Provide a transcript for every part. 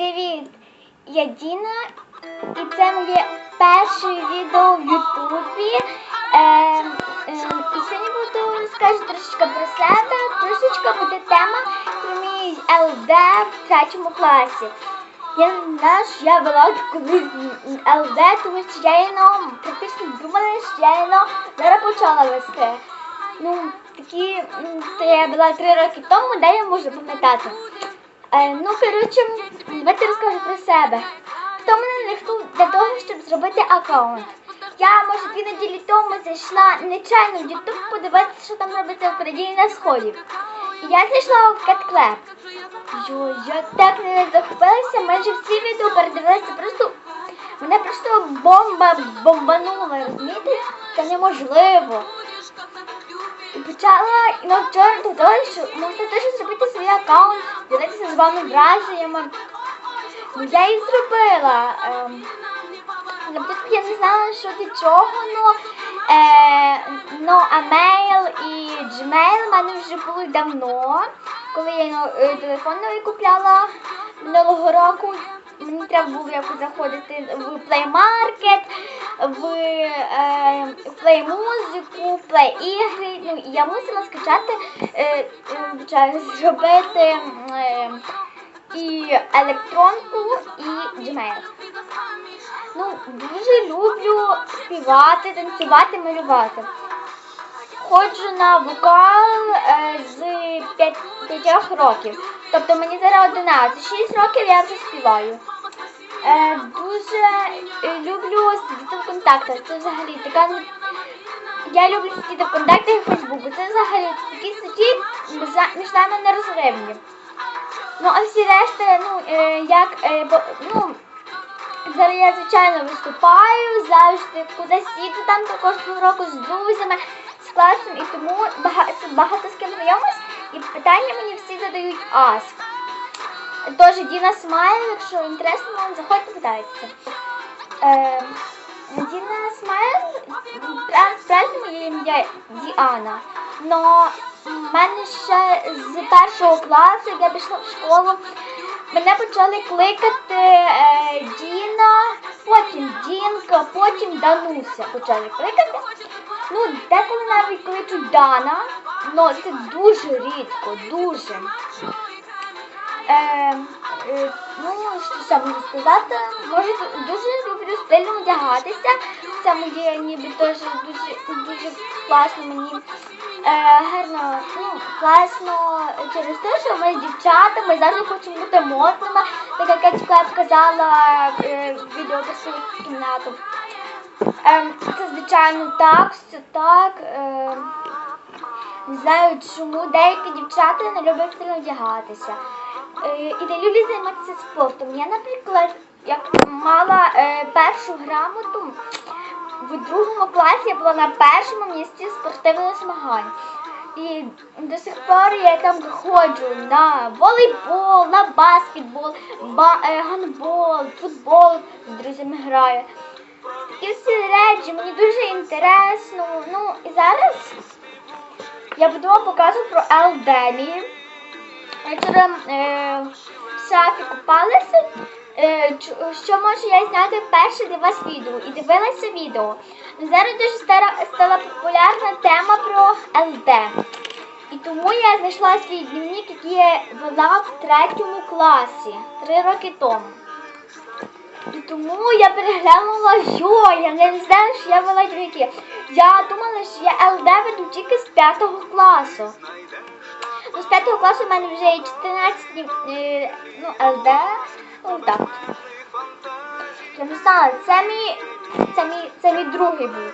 Привіт! Я Діна і це моє перше відео в Ютубі. Е, е, і сьогодні буду розкажу трошечки про себе. Трошечки буде тема про мій ЛД в третьому класі. Я знаю, що я вела колись ЛД, тому що я ну, практично думала, що я ну, зараз почала вести. Ну, такі, то я була три роки тому, де я можу пам'ятати. Е, ну, коротше, давайте розкажу про себе. Хто мене надихнув для того, щоб зробити аккаунт? Я, може, дві неділі тому зайшла нечайно в YouTube подивитися, що там робиться в країні на сході. Я зайшла в CatClap. Йо, я так не захопилася, майже всі відео передивилася, просто мене просто бомба бомбанула, розумієте? Це неможливо. І почала і на вчора до того, що можна теж зробити свій аккаунт, ділитися з вами враженнями. Ну я і зробила. Ем, на початку я не знала, що до чого, ну, е, ну Амейл і Gmail в мене вже були давно, коли я е, телефон новий купляла минулого року. Мені треба було якось заходити в Play Market, в е, Play музику, Play ігри. Ну, я мусила скачати, е, зробити е, і електронку, і Gmail. Ну, дуже люблю співати, танцювати, малювати. Ходжу на вокал е, з 5, 5 років. Тобто мені зараз 11. 6 років я вже співаю. Е, дуже сидіти в контактах. Це взагалі така. Я люблю сидіти в контактах і Фейсбуку. Це взагалі такі статті між- нами нерозривні. Ну, а всі решти, ну, е, як, е, бо, ну, зараз я, звичайно, виступаю, завжди кудись їду там також року з друзями, з класом, і тому багато, багато з ким знайомись, і питання мені всі задають Ask. Тож Діна Смайл, якщо інтересно вам, заходьте, питайтеся. Е, Діна Смайл, пра- справді моє ім'я Діана. Но в мене ще з першого класу, я пішла в школу, мене почали кликати е, Діна, потім Дінка, потім Дануся почали кликати. Ну, деколи навіть кличуть Дана, але це дуже рідко, дуже. Е, ну, що можу сказати? Може, дуже люблю стильно одягатися. Це моє ніби теж дуже, дуже класно мені. Е, гарно, ну, класно через те, що ми з дівчатами завжди хочемо бути модними, так як я тільки казала е, відео про свою кімнату. Е, це звичайно так, все так. Е, не знаю, чому деякі дівчата не люблять сильно одягатися. Е, і не люблять займатися спортом. Я, наприклад, як мала е, першу грамоту в другому класі я була на першому місці спортивних змагань. І до сих пор я там ходжу на волейбол, на баскетбол, ба, е, гандбол, футбол з друзями граю. І всі речі мені дуже інтересно. Ну і зараз я буду вам показувати про Елдемі. Вечором е, в шафі купалася. Е, що можу я зняти перше для вас відео і дивилася відео. Зараз дуже стара, стала популярна тема про ЛД. І тому я знайшла свій дневник, який я вела в третьому класі три роки тому. І тому я переглянула, йо, я не знаю, що я вела дневники. Я думала, що я ЛД веду тільки з п'ятого класу. З п'ятого класу в мене вже є 14 днів, е, ну, ЛД, ну так. Я не знала, це мій, це мій, це мій другий був.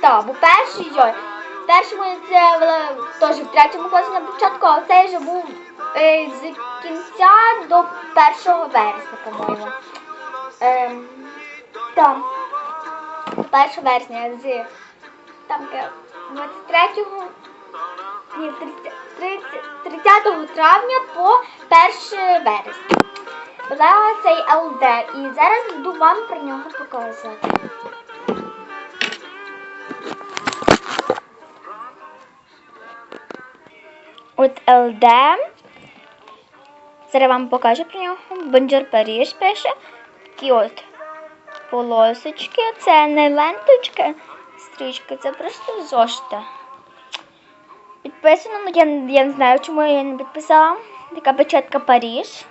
Так, бо перший, йой, перший мене це теж в третьому класі на початку, а цей вже був е, з кінця до 1 вересня, по-моєму. Ем, так, до 1 вересня з там, ке, 23-го ні, 30, 30, 30 травня по 1 вересня. Була цей ЛД і зараз буду вам про нього показувати. От ЛД. Зараз вам покажу про нього. Бонджур Паріж пише. Такі от полосочки. Це не ленточки, стрічки, це просто зошита. Підписано, ну я, я не знаю, чому я не підписала. Така печатка Паріж.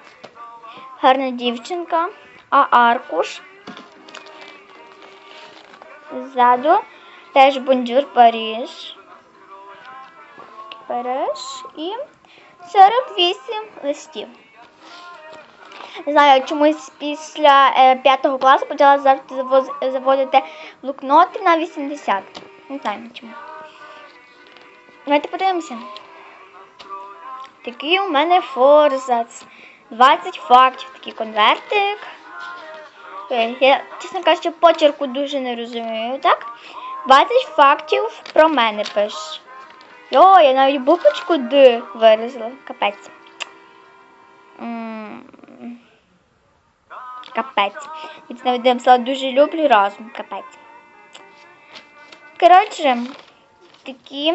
Гарна дівчинка. А аркуш. Ззаду теж бонджур Паріж. Париж і 48 листів. Не знаю, чомусь після е, 5 класу почала завжди заводити блокноти на 80. Не знаю чому. Давайте подивимося. Такий у мене форзац. 20 фактів, такий конвертик. Е, Я, чесно кажучи, почерку дуже не розумію, так? 20 фактів про мене пише. Йо, я навіть буквочку Д виразила. Капець. Капець. Я це навіть дуже люблю разом. Капець. Коротше, такі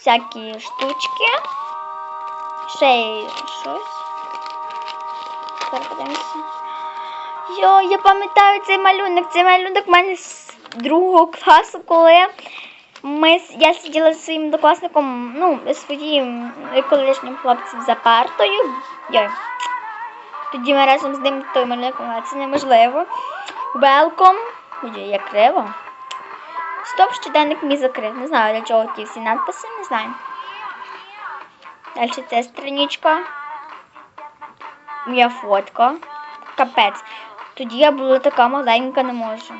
всякі штучки. Ще щось. Йо, я пам'ятаю цей малюнок. Цей малюнок в мене з другого класу, коли ми, я сиділа зі своїм однокласником, ну, своїм колишнім хлопцем за партою. Йой. Тоді ми разом з ним той малюнок, це неможливо. Ой, як криво. Стоп, щоденник мій закрив. Не знаю, для чого ті всі надписи, не знаю. Далі ця страничка. Моя фотка. Капець. Тоді я була така маленька, не можу.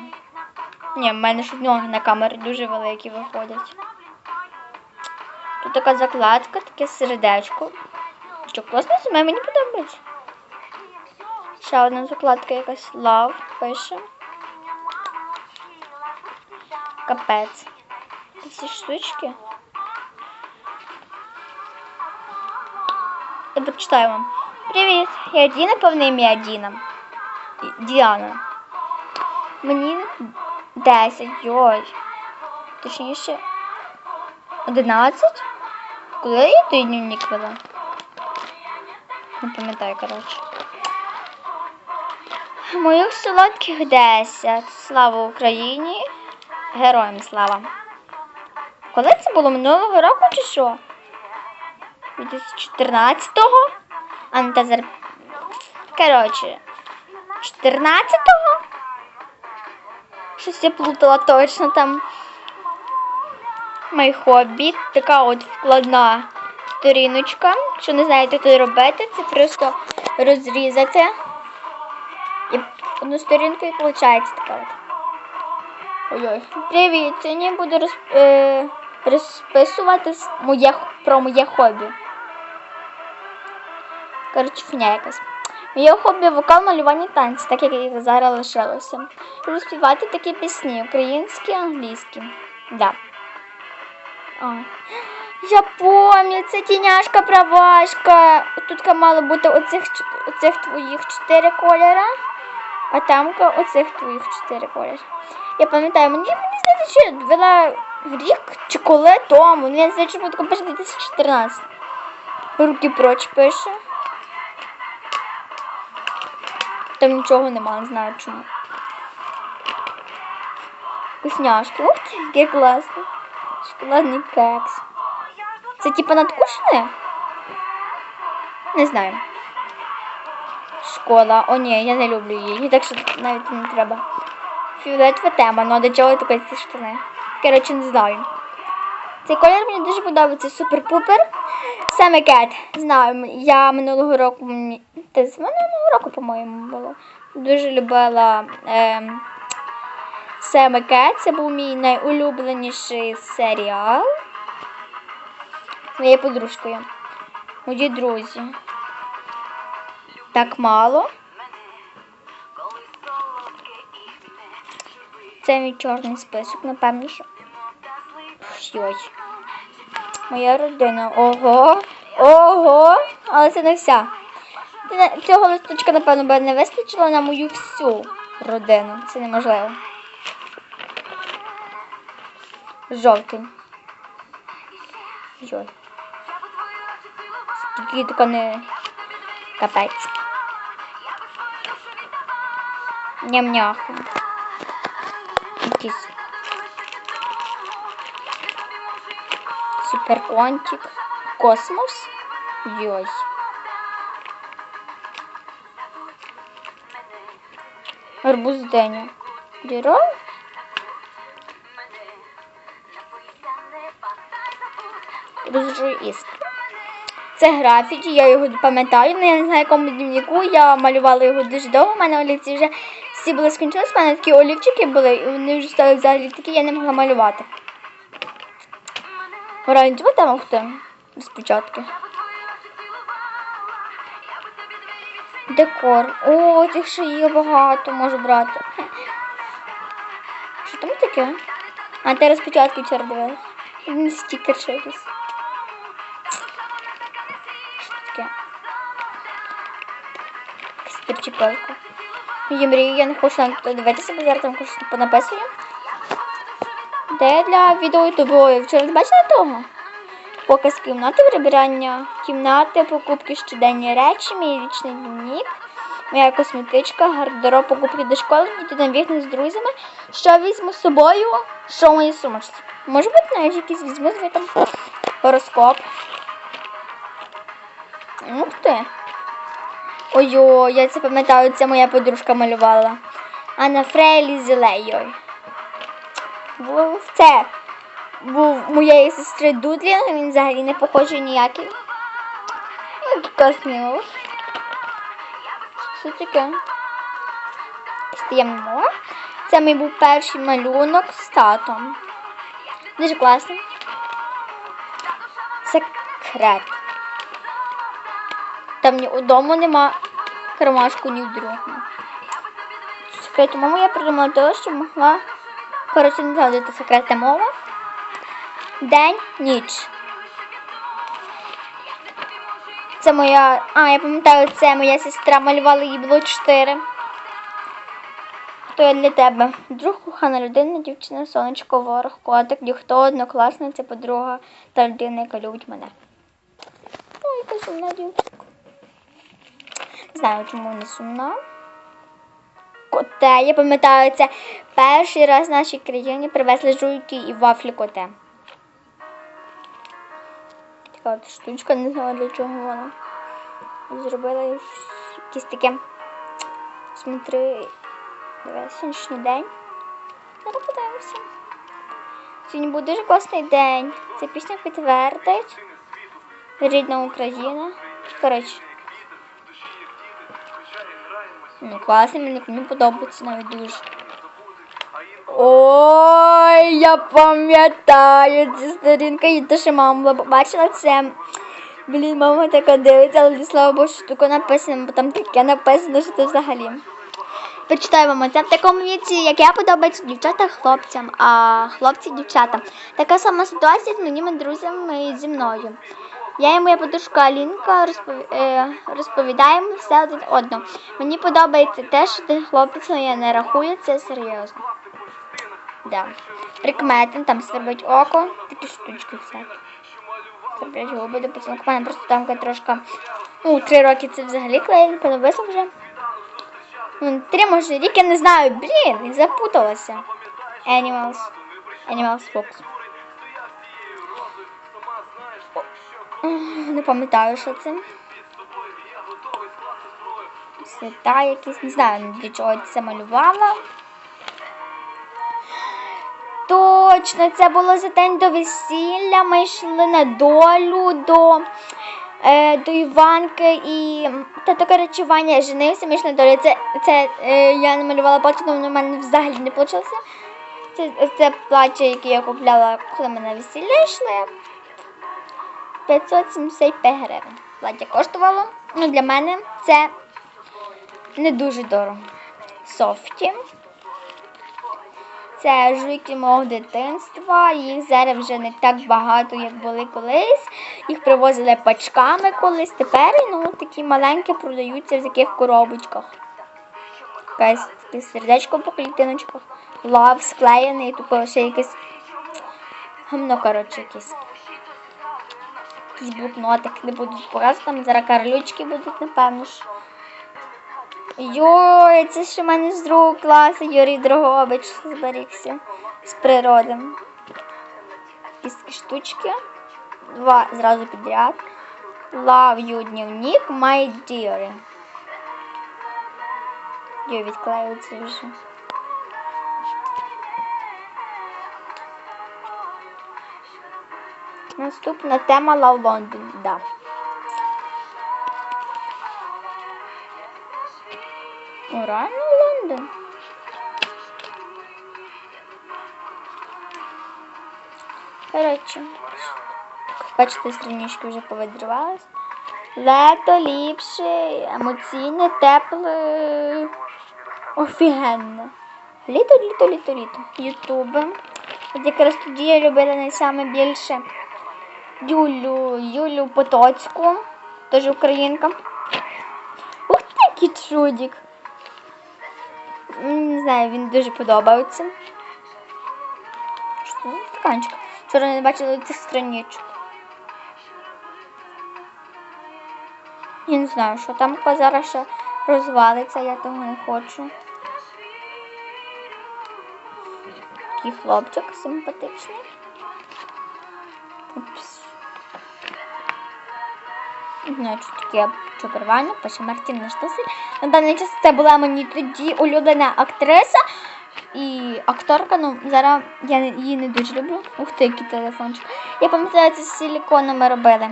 Ні, в мене ж ноги на камері дуже великі виходять. Тут така закладка, таке сердечко. Що класно саме мені подобається. Ще одна закладка якась love пише. Капець. Ці штучки. Я прочитаю вам. Привіт, я Діна, повне ім'я Діна. Діана. Мені 10, йой. Точніше. 11? Коли я той дневник вела? Не пам'ятаю, коротше. Моїх солодких 10. Слава Україні. Героям слава. Коли це було минулого року чи що? 2014-го? А ну. Коротше. 14-го? Щось я плутала точно там. Мій хобі. Така от вкладна сторіночка. Якщо не знаєте, що робити, це просто розрізати. І одну сторінку і виходить така от. Ой-ой. Привіт, сьогодні я буду роз, е, розписувати моє, про моє хобі. Коротше, фігня якась. Моє хобі вокал, малювання танці, так як їх зараз лишилося. Люблю співати такі пісні, українські, англійські. Да. А. Я пам'ятаю, це тіняшка правашка. Тут мало бути оцих, оцих твоїх чотири кольора, а там оцих твоїх чотири кольори. Я пам'ятаю, мені, мені здається, що вела рік чи коли тому. Мені здається, що таке пише 2014. Руки проч пише. Там нічого нема, не знаю чому. Вкусняшки. Ух ти, яке класно. Шоколадний кекс. Це типа надкушене? Не знаю. Школа. О, ні, я не люблю її. Так що навіть не треба. Фіолетова тема, ну а до чого таке ці штани? Коротше, не знаю. Цей колір мені дуже подобається супер-пупер. Саме кет. Знаю, я минулого року та з минулого року, по-моєму, було. Дуже любила ем, Саме Кет. Це був мій найулюбленіший серіал. З моєю подружкою. Мої друзі. Так мало. Це мій чорний список, напевно, що. Йой. Моя родина. Ого. Ого. Але це не вся. Цього листочка, напевно, би не вистачило на мою всю родину. Це неможливо. Жовтий. Йой. Такий така не Капець. Ням-няху. Суперкончик. Космос. Йой. Арбуз Деня. Діро? Розжую іскри. Це графіті, я його пам'ятаю, але я не знаю, якому дневнику. Я малювала його дуже довго. У мене олівці вже всі були скінчились, у мене такі олівчики були, і вони вже стали взагалі такі, я не могла малювати. Оранжева там хто? Спочатку. Декор. О, цих ще є багато, можу брати. Що там таке? А ти розпечатки вчора дивилась. Стікер ще якийсь. Що таке? Якась причепелка. Є мрії, я не хочу на то дивитися, бо зараз там щось понаписую. Де для відео ютубу? Вчора не бачила того? Показ кімнати, прибирання кімнати, покупки щоденні речі, мій річний дневник, моя косметичка, гардероб, покупки до школи, діти на вікна з друзями. Що візьму з собою? Що в моїй сумочці? Може бути навіть якийсь візьму звідти гороскоп. Ух ти. Ой-ой, я це пам'ятаю, це моя подружка малювала. Анна Фрейлі з Леєю. Був це. Був моєї сестри Дудлінг, він взагалі не похожий ніякий. Ну, Що таке? Стаємо. Це мій був перший малюнок з татом. Дуже класний. Секрет. Там ні удому нема кармашку, ні в другому. Секрету мову я придумала того, що могла коротше не згадувати секретна мова. День, ніч. Це моя. А, я пам'ятаю, це моя сестра малювала їй було чотири. Хто я для тебе? Друг, кохана людина, дівчина, сонечко, ворог, котик, ніхто, однокласниця, подруга та людина, яка любить мене. Ну, яка сумна дівчинка. Знаю, чому не сумна. Коте, я пам'ятаю, це перший раз в нашій країні привезли жуйки і вафлі коте. Така от штучка, не знаю для чого вона. Зробила якісь таке. Смотри, давай сонячний день. Зараз подивимося. Сьогодні був дуже класний день. Ця пісня підтвердить. Рідна Україна. Коротше. Ну, класний, мені, мені подобається навіть дуже. Ой, я пам'ятаю цю сторінку, і те, що мама побачила це. Блін, мама така дивиться, але слава Богу, що таке написано, бо там таке написано, що це взагалі. Почитаю вам, це в такому віці, як я подобається дівчата хлопцям, а хлопці дівчатам. Така сама ситуація з моїми друзями зі мною. Я і моя подружка Алінка е, розповідаємо все один одному. Мені подобається те, що ти хлопець, але я не рахую це серйозно. Да. Прикмети, там свербить око, такі штучки всякі. Сверблять губи до поцілунку. У мене просто там трошки, ну, три роки це взагалі клеїть, подобається вже. Три, може, рік, я не знаю, блін, запуталася. Animals. Animals Fox. Не пам'ятаю, що це. Свята якісь, не знаю, для чого це малювала. Точно, це було за день до весілля. Ми йшли на долю до, е, до Іванки і тато коротше, Ваня женився, ми йшли на долю. Це, це е, я намалювала плаття, але в мене взагалі не вийшло. Це, це плаття, яке я купляла, коли ми на весілля йшли. 575 гривень. Плаття коштувало. Ну, для мене це не дуже дорого. Софті. Це жуйки мого дитинства. Їх зараз вже не так багато, як були колись. Їх привозили пачками колись. Тепер ну, такі маленькі продаються в таких коробочках. Якесь таке сердечко по клітиночках. Лав склеєний, тупо ще якесь гамно, коротше, якесь. Якийсь блокнотик, не будуть показувати, там зараз карлючки будуть, напевно ж. Йой, це ще в мене з другого класу Юрій Дрогович зберігся з природи. Якісь штучки. Два зразу підряд. Love you, дневник, my dear. Йой, відклеюється вже. Наступна тема Love London, да. О, реально Лондон. Коротше, бачите, странички вже повидривались. Лето ліпше, емоційне, тепле, офігенне. Літо, літо, літо, літо. Ютуби. От якраз тоді я любила найсаме більше Юлю, Юлю Потоцьку, теж українка. Ух ти, який чудик. Не знаю, він дуже подобається. Що це стаканчик? Вчора не бачила цих страничок. Я не знаю, що там зараз ще розвалиться, я того не хочу. Такий хлопчик симпатичний. Таке чокервально, пише Мартін Штусель. На даний час це була мені тоді улюблена актриса і акторка, ну зараз я її не дуже люблю. Ух ти, який телефончик. Я пам'ятаю, це з силіконом ми робили.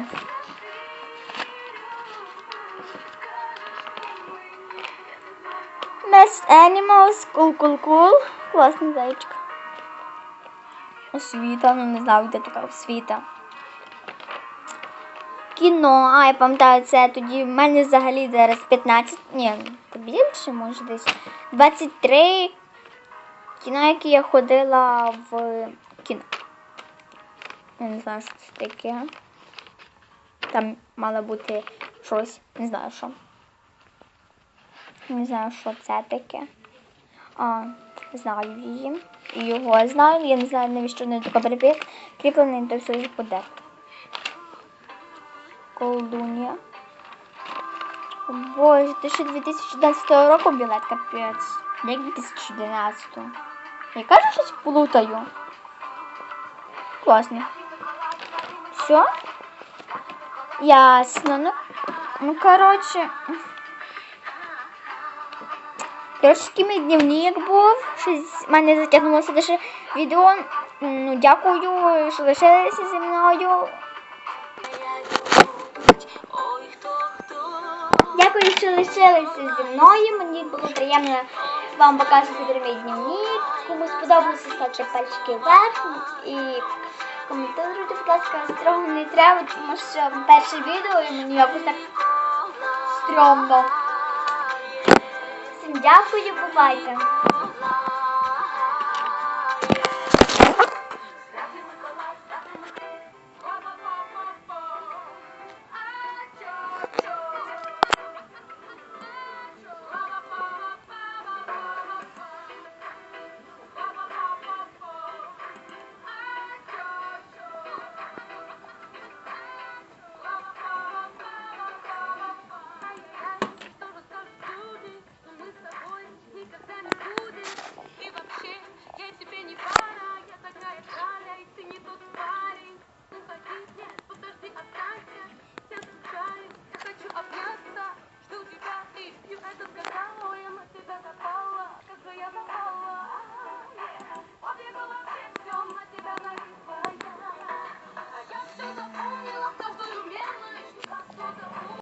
Best Animals, cool, cool, cool. Класний зайчик. Освіта, ну не знаю, де така освіта. Кіно, а я пам'ятаю, це тоді в мене взагалі зараз 15, ні, більше, може десь 23 кіно, які я ходила в кіно. Я не знаю, що це таке. Там мало бути щось, не знаю що. Не знаю, що це таке. А, знаю її. Його знаю. Я не знаю, навіщо не таке прикріплений, то все ж О, Боже, ти ще 2011 року білет, капець. Як 2011? Я кажу, щось плутаю. Класно. Все? Ясно. Ну, ну коротше. Такий мій дневник був. Щось в мене затягнулося дуже відео. Ну, дякую, що лишилися зі мною. Що лишилися зі мною. Мені було приємно вам показувати мій дневник. Кому сподобалося, ставте пальчики вверх і коментуйте, будь ласка, строго не треба, тому що перше відео і мені якось так стрьомно. Всім дякую, бувайте.